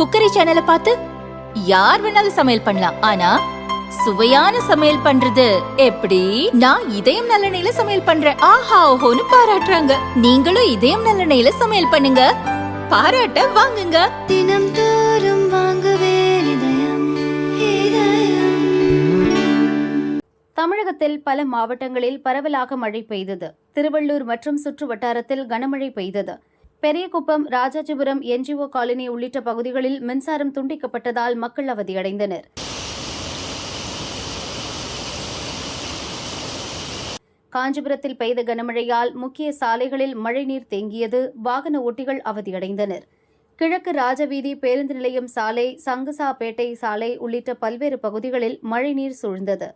Cookery சேனலை பார்த்து யார் வேணாலும் சமையல் பண்ணலாம். ஆனா சுவையான சமையல் பண்றது எப்படி? நான் இதயம் நல்லெண்ணெயில சமையல் பண்றேன். ஆஹா ஓஹோன்னு பாராட்டுறாங்க. நீங்களும் இதயம் நல்லெண்ணெயில சமையல் பண்ணுங்க. பாராட்ட வாங்குங்க. தினம் தோறும் வாங்குவே இதயம் இதயம். தமிழகத்தில் பல மாவட்டங்களில் பரவலாக மழை பெய்தது. திருவள்ளூர் மற்றும் சுற்று வட்டாரத்தில் கனமழை பெய்தது. பெரியகுப்பம் ராஜாஜிபுரம் என்ஜிஓ காலனி உள்ளிட்ட பகுதிகளில் மின்சாரம் துண்டிக்கப்பட்டதால் மக்கள் அவதியடைந்தனர். காஞ்சிபுரத்தில் பெய்த கனமழையால் முக்கிய சாலைகளில் மழைநீர் தேங்கியது வாகன ஓட்டிகள் அவதியடைந்தனர். கிழக்கு ராஜவீதி பேருந்து நிலையம் சாலை சங்குசாப்பேட்டை சாலை உள்ளிட்ட பல்வேறு பகுதிகளில் மழைநீர் சூழ்ந்தது.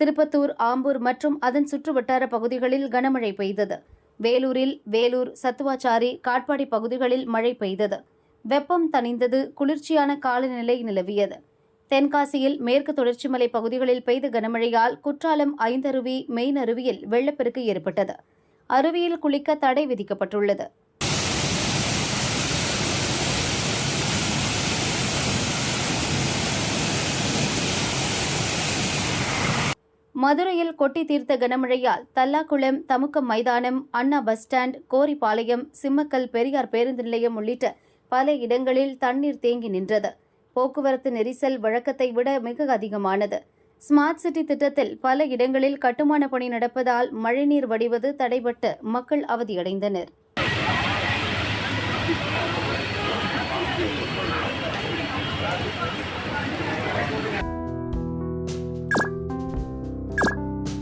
திருப்பத்தூர் ஆம்பூர் மற்றும் அதன் சுற்றுவட்டார பகுதிகளில் கனமழை பெய்தது. வேலூரில் வேலூர் சத்துவாச்சாரி காட்பாடி பகுதிகளில் மழை பெய்தது. வெப்பம் தணிந்தது குளிர்ச்சியான காலநிலை நிலவியது. தென்காசியில் மேற்கு தொடர்ச்சி மலை பகுதிகளில் பெய்த கனமழையால் குற்றாலம் ஐந்தருவி மெயின் அருவியில் வெள்ளப்பெருக்கு ஏற்பட்டது. அருவியில் குளிக்க தடை விதிக்கப்பட்டுள்ளது. மதுரையில் கொட்டி தீர்த்த கனமழையால் தல்லாக்குளம் தமுக்கம் மைதானம் அண்ணா பஸ் ஸ்டாண்ட் கோரிப்பாளையம் சிம்மக்கல் பெரியார் பேருந்து நிலையம் உள்ளிட்ட பல இடங்களில் தண்ணீர் தேங்கி நின்றது. போக்குவரத்து நெரிசல் வழக்கத்தை விட மிக அதிகமானது. ஸ்மார்ட் சிட்டி திட்டத்தில் பல இடங்களில் கட்டுமான பணி நடப்பதால் மழைநீர் வடிவது தடைபட்டு மக்கள் அவதியடைந்தனர்.